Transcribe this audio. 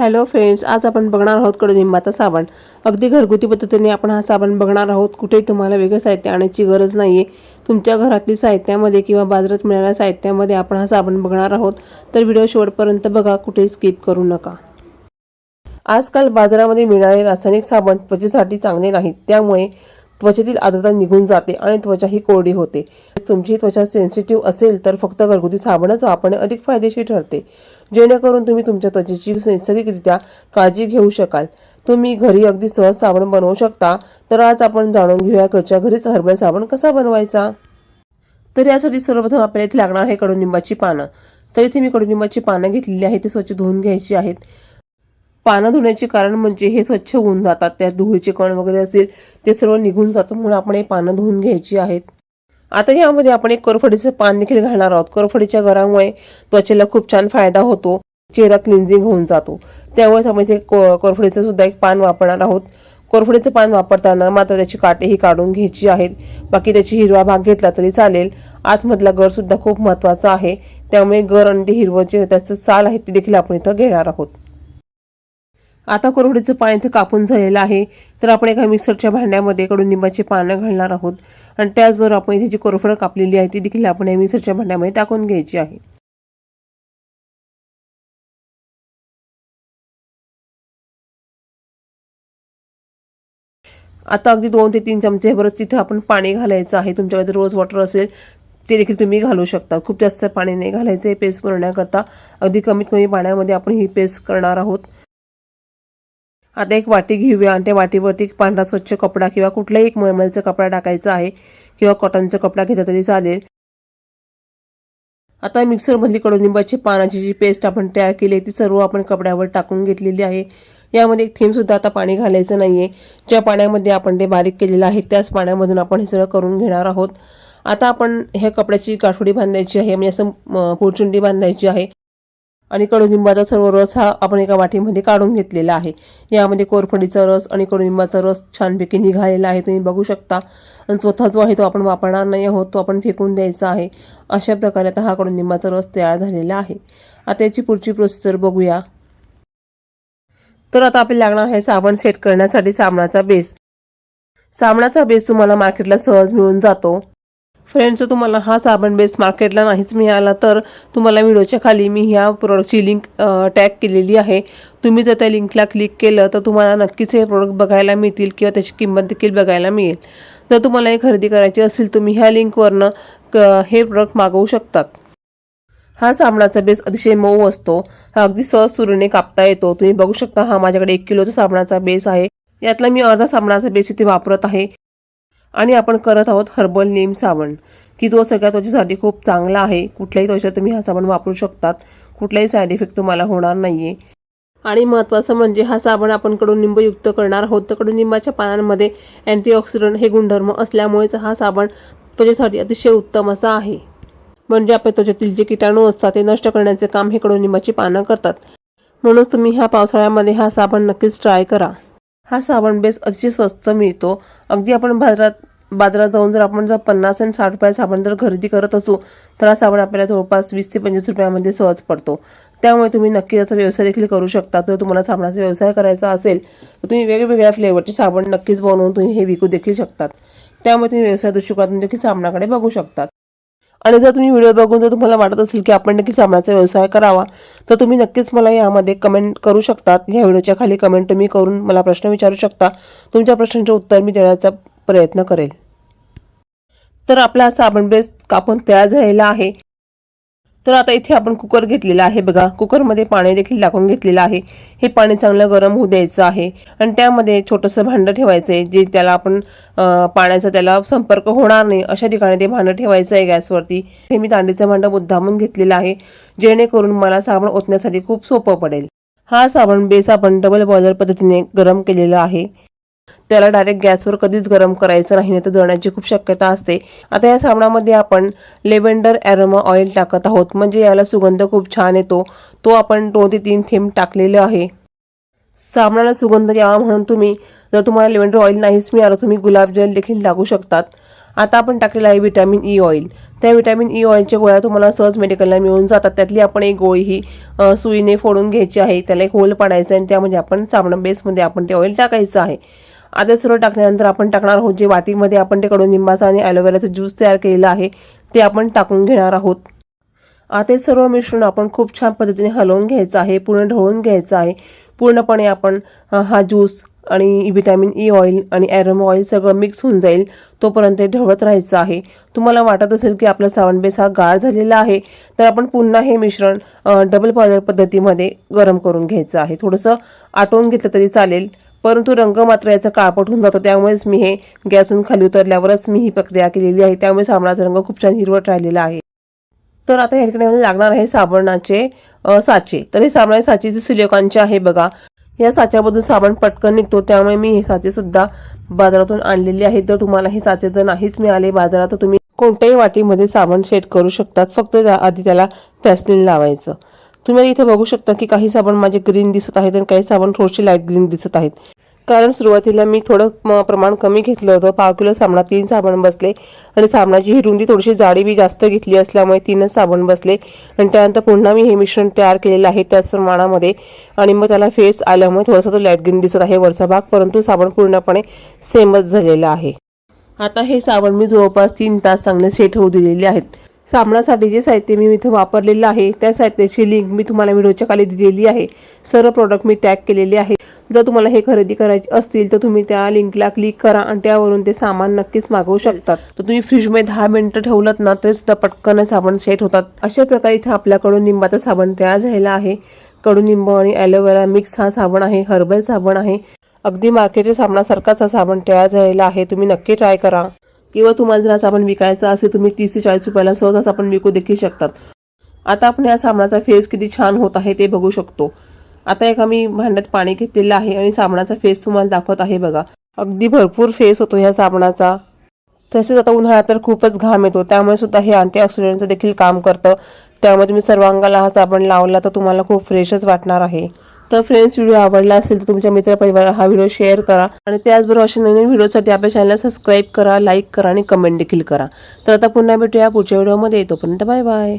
Hello friends आज आपण बघणार आहोत कडुनिंबाचा साबण. अगदी घरगुती पद्धतीने आपण हा साबण बघणार आहोत. कुठेही तुम्हाला वेगळं साहित्य आणायची गरज नाही आहे तुमच्या घरातील साहित्यामध्ये किंवा बाजारात मिळणाऱ्या साहित्यामध्ये आपण हा साबण बघणार आहोत. तर व्हिडिओ शेवटपर्यंत बघा कुठेही स्किप करू नका. आजकाल बाजारामध्ये मिळणारे रासायनिक साबण त्वचेसाठी चांगले नाहीत. त्यामुळे त्वचेतील आर्द्रता निघून जाते आणि त्वचा ही कोरडी होते. तुमची त्वचा सेन्सिटिव्ह असेल तर फक्त घरगुती साबणच वापरणे अधिक फायदेशीर ठरते. जेणेकरून तुम्ही तुमच्या त्वचेची नैसर्गिकरित्या काळजी घेऊ शकाल. तुम्ही घरी अगदी सहज साबण बनवू शकता. तर आज आपण जाणून घेऊया घरच्या घरीच हर्बल साबण कसा बनवायचा? तर यासाठी सर्वप्रथम आपल्याला इथे लागणार आहे कडुनिंबाची पानं. तर इथे मी कडुनिंबाची पानं घेतलेली आहेत ती स्वच्छ धुवून घ्यायची आहेत. पानं धुण्याचे कारण म्हणजे हे स्वच्छ होऊन जातात. त्यात धुळीचे कण वगैरे असेल ते सर्व निघून जातं म्हणून आपण हे पानं धुवून घ्यायची आहेत. आता यामध्ये आपण एक कोरफडीचं पान देखील घालणार आहोत. कोरफडीच्या घरामुळे त्वचेला खूप छान फायदा होतो. चेहरा क्लिन्झिंग होऊन जातो. त्यामुळेच आपण इथे को कोरफडीचं सुद्धा एक पान वापरणार आहोत. कोरफडीचं पान वापरताना मात्र त्याची काटेही काढून घ्यायची आहेत. बाकी त्याची हिरवा भाग घेतला तरी चालेल. आतमधला गर सुद्धा खूप महत्त्वाचा आहे. त्यामुळे गर आणि ते हिरवं जे त्याचं साल आहे ते देखील आपण इथं घेणार आहोत. आता कोरफडीचं पाणी इथं कापून झालेलं आहे. तर आपण एका मिक्सरच्या भांड्यामध्ये कडुनिंबाची पानं घालणार आहोत. आणि त्याचबरोबर आपण इथे जी कोरफडं कापलेली आहे ती देखील आपण या मिक्सरच्या भांड्यामध्ये टाकून घ्यायची आहे. आता अगदी दोन ते तीन चमचे बरंच तिथे आपण पाणी घालायचं आहे. तुमच्याकडे जर रोज वॉटर असेल ते देखील तुम्ही घालू शकता. खूप जास्त पाणी नाही घालायचं आहे पेस्ट करण्याकरता अगदी कमीत कमी पाण्यामध्ये आपण ही पेस्ट करणार आहोत. आता एक वाटी घेऊया आणि त्या वाटीवरती एक पांढरा स्वच्छ कपडा किंवा कुठलाही एक मळमळचा कपडा टाकायचा आहे किंवा कॉटनचा कपडा घेतला तरी चालेल. आता मिक्सरमधली कडुनिंबाची पानाची जी पेस्ट आपण तयार केली आहे ती सर्व आपण कपड्यावर टाकून घेतलेली आहे. यामध्ये एक थीमसुद्धा आता पाणी घालायचं नाही आहे ज्या पाण्यामध्ये आपण ते बारीक केलेलं आहे त्याच पाण्यामधून आपण हे सगळं करून घेणार आहोत. आता आपण ह्या कपड्याची गाठोडी बांधायची आहे म्हणजे असं पुरचुंडी बांधायची आहे. आणि कडुनिंबाचा सर्व रस हा आपण एका वाटीमध्ये काढून घेतलेला आहे. यामध्ये कोरफडीचा रस आणि कडुनिंबाचा रस छानपैकी निघालेला आहे. तुम्ही बघू शकता. आणि स्वतः जो आहे तो आपण वापरणार नाही आहोत तो आपण फेकून द्यायचा आहे. अशा प्रकारे आता हा कडुनिंबाचा रस तयार झालेला आहे. आता याची पुढची प्रोसिजर बघूया. तर आता आपल्याला लागणार आहे साबण सेट करण्यासाठी साबणाचा बेस साबणाचा बेस तुम्हाला मार्केटला सहज मिळून जातो. फ्रेंड्स तुम्हाला हा साबण बेस मार्केटला नाहीच मिळाला तर तुम्हाला व्हिडिओच्या खाली मी ह्या प्रोडक्टची लिंक टॅग केलेली आहे. तुम्ही जर त्या लिंकला क्लिक केलं तर तुम्हाला नक्कीच हे प्रोडक्ट बघायला मिळतील किंवा त्याची किंमत देखील बघायला मिळेल. जर तुम्हाला हे खरेदी करायची असेल तुम्ही ह्या लिंकवरनं क हे प्रोडक्ट मागवू शकतात. हा साबणाचा बेस अतिशय मऊ असतो. हा अगदी सहज सुरीने कापता येतो. तुम्ही बघू शकता हा माझ्याकडे एक किलोचा साबणाचा बेस आहे. यातला मी अर्धा साबणाचा बेस इथे वापरत आहे. आणि आपण करत आहोत हर्बल नीम साबण की जो सगळ्या त्वचेसाठी खूप चांगला आहे. कुठल्याही त्वचेत तुम्ही हा साबण वापरू शकतात. कुठलाही साईड इफेक्ट तुम्हाला होणार नाहीये. आणि महत्त्वाचं म्हणजे हा साबण आपण कडुनिंबयुक्त करणार आहोत. तर कडुनिंबाच्या पानांमध्ये अँटीऑक्सिडंट हे गुणधर्म असल्यामुळेच हा साबण त्वचेसाठी अतिशय उत्तम असा आहे. म्हणजे आपल्या त्वचेतील जे किटाणू असतात ते नष्ट करण्याचे काम हे कडुनिंबाची पानं करतात. म्हणूनच तुम्ही ह्या पावसाळ्यामध्ये हा साबण नक्कीच ट्राय करा. हा साबण बेस अतिशय स्वस्त मिळतो. अगदी आपण बाजारात बाजारात जाऊन जर आपण जर पन्नास आणि साठ रुपये साबण जर खरेदी करत असू तर हा साबण आपल्याला जवळपास वीस ते पंचवीस रुपयामध्ये सहज पडतो. त्यामुळे तुम्ही नक्की याचा व्यवसाय देखील करू शकता. जर तुम्हाला साबणाचा व्यवसाय करायचा असेल तर तुम्ही वेगवेगळ्या फ्लेवरचे साबण नक्कीच बनवून तुम्ही हे विकू देखील शकतात. त्यामुळे तुम्ही व्यवसाय दृष्टिकोनातून देखील साबणाकडे बघू शकतात. आणि जर तुम्ही व्हिडिओ बघून जर तुम्हाला वाटत असेल की आपण नक्की साबणाचा व्यवसाय करावा तर तुम्ही नक्कीच मला यामध्ये कमेंट करू शकतात. या व्हिडिओच्या खाली कमेंट तुम्ही करून मला प्रश्न विचारू शकता. तुमच्या प्रश्नांचे उत्तर मी देण्याचा प्रयत्न करेल. तर आपला असा साबण बेस कापून तयार झालेला आहे. तर आता इथे आपण कुकर घेतलेला आहे बघा. कुकरमध्ये पाणी देखील टाकून घेतलेलं आहे. हे पाणी चांगलं गरम होऊ द्यायचं आहे. आणि त्यामध्ये छोटंसं भांडं ठेवायचं आहे जे त्याला आपण पाण्याचा त्याला संपर्क होणार नाही. अशा ठिकाणी ते भांडं ठेवायचं आहे गॅसवरती. हे मी तांडीचं भांडं मुद्दामून घेतलेलं आहे. जेणेकरून मला साबण ओतण्यासाठी खूप सोपं पडेल. हा साबण बेस आपण डबल बॉयलर पद्धतीने गरम केलेला आहे. त्याला डायरेक्ट गॅसवर कधीच गरम करायचं नाही नाही तर जळण्याची खूप शक्यता असते. आता या साबणामध्ये आपण लेव्हेंडर ॲरोमा ऑइल टाकत आहोत. म्हणजे याला सुगंध खूप छान येतो. तो आपण दोन ते तीन थेंब टाकलेले आहे. साबणाला सुगंध यावा म्हणून तुम्ही जर तुम्हाला लेव्हेंडर ऑइल नाहीच मिळालं तुम्ही गुलाबजल देखील लागू शकतात. आता आपण टाकलेलं आहे विटॅमिन ई ऑइल त्या विटॅमिन ई ऑइलच्या गोळ्या तुम्हाला सहज मेडिकलला मिळून जातात. त्यातली आपण एक गोळी ही सुईने फोडून घ्यायची आहे. त्याला एक होल पाडायचं आणि त्यामध्ये आपण साबण बेसमध्ये आपण ते ऑइल टाकायचं आहे. आता सर्व टाकल्यानंतर आपण टाकणार आहोत जे वाटीमध्ये आपण ते कडुनिंबाचा आणि ॲलोवेराचा ज्यूस तयार केलेला आहे ते आपण टाकून घेणार आहोत. आता सर्व मिश्रण आपण खूप छान पद्धतीने हलवून घ्यायचं आहे पूर्ण ढवळून घ्यायचं आहे. पूर्णपणे आपण हा ज्यूस आणि व्हिटॅमिन ई ऑइल आणि ॲरम ऑइल सगळं मिक्स होऊन जाईल तोपर्यंत ते ढवळत राहायचं आहे. तुम्हाला वाटत असेल की आपला सावणबेस हा गाळ झालेला आहे तर आपण पुन्हा हे मिश्रण डबल बॉयलर पद्धतीमध्ये गरम करून घ्यायचं आहे. थोडंसं आटवून घेतलं तरी चालेल. परंतु रंग मात्र याचा काळपट होऊन जातो. त्यामुळेच मी हे गॅसून खाली उतरल्यावरच मी ही प्रक्रिया केलेली आहे. त्यामुळे साबणाचा रंग खूप छान हिरवट राहिलेला आहे. तर आता या ठिकाणी लागणार आहे साबणाचे साचे. तर हे साबणाचे साचे जे सिलिकॉनचे आहे बघा या साच्यामधून साबण पटकन निघतो. त्यामुळे मी हे साचे सुद्धा बाजारातून आणलेले आहेत. जर तुम्हाला हे साचे जर नाहीच मिळाले बाजारात तर तुम्ही कोणत्याही वाटीमध्ये साबण सेट करू शकतात. फक्त त्या- आधी त्याला फॅसलिन लावायचं. तुम्ही इथे बघू शकता की काही साबण माझे ग्रीन दिसत आहेत आणि काही साबण थोडेसे लाइट ग्रीन दिसत आहेत. कारण सुरुवातीला मी थोडं प्रमाण कमी घेतलं होतं. पाव किलो साबणात तीन साबण बसले आणि साबणाची ही रुंदी थोडीशी जाडी बी जास्त घेतली असल्यामुळे तीनच साबण बसले. आणि त्यानंतर पुन्हा मी हे मिश्रण तयार केलेलं आहे त्याच प्रमाणामध्ये. आणि मग त्याला फेस आल्यामुळे थोडासा तो लाइट ग्रीन दिसत आहे वरचा भाग. परंतु साबण पूर्णपणे सेमच झालेला आहे. आता हे साबण मी जवळपास तीन तास चांगले सेट होऊ दिलेले आहेत. साबणासाठी जे साहित्य मी इथं वापरलेलं आहे त्या साहित्याची लिंक मी तुम्हाला व्हिडिओच्या खाली दिलेली आहे. सर्व प्रॉडक्ट मी टॅग केलेले आहे जर तुम्हाला हे खरेदी करायचे असतील तर तुम्ही त्या लिंकला क्लिक करा आणि त्यावरून ते सामान नक्कीच मागवू शकतात. तर तुम्ही फ्रीजमध्ये दहा मिनिटं ठेवलं ना तरी सुद्धा पटकन साबण सेट होतात. अशा प्रकारे इथे आपल्याकडून निंबाचा साबण तयार झालेला आहे. कडुनिंब आणि ॲलोवेरा मिक्स हा साबण आहे हर्बल साबण आहे. अगदी मार्केटच्या साबणासारखाच हा साबण तयार झालेला आहे. तुम्ही नक्की ट्राय करा. किंवा तुम्हाला जर हा साबण विकायचा असेल तुम्ही तीस ते चाळीस रुपयाला सहज आपण विकू देखील शकतात. आता आपण या साबणाचा फेस किती छान होत आहे ते बघू शकतो. आता एका मी भांड्यात पाणी घेतलेलं आहे आणि साबणाचा फेस तुम्हाला दाखवत आहे बघा. अगदी भरपूर फेस होतो ह्या साबणाचा तसेच आता उन्हाळ्यात तर खूपच घाम येतो. त्यामुळे सुद्धा हे अँटीऑक्सिडंटचं देखील काम करतं. त्यामुळे तुम्ही सर्वांगाला हा साबण लावला तर तुम्हाला खूप फ्रेशच वाटणार आहे. तर फ्रेंड्स व्हिडिओ आवडला असेल तर तुमच्या मित्रपरिवाराला हा व्हिडिओ शेअर करा. आणि त्याचबरोबर अशा नवीन व्हिडिओसाठी आपल्या चॅनलला सबस्क्राईब करा लाईक करा आणि कमेंट देखील करा. तर आता पुन्हा भेटूया पुढच्या व्हिडिओमध्ये तोपर्यंत बाय बाय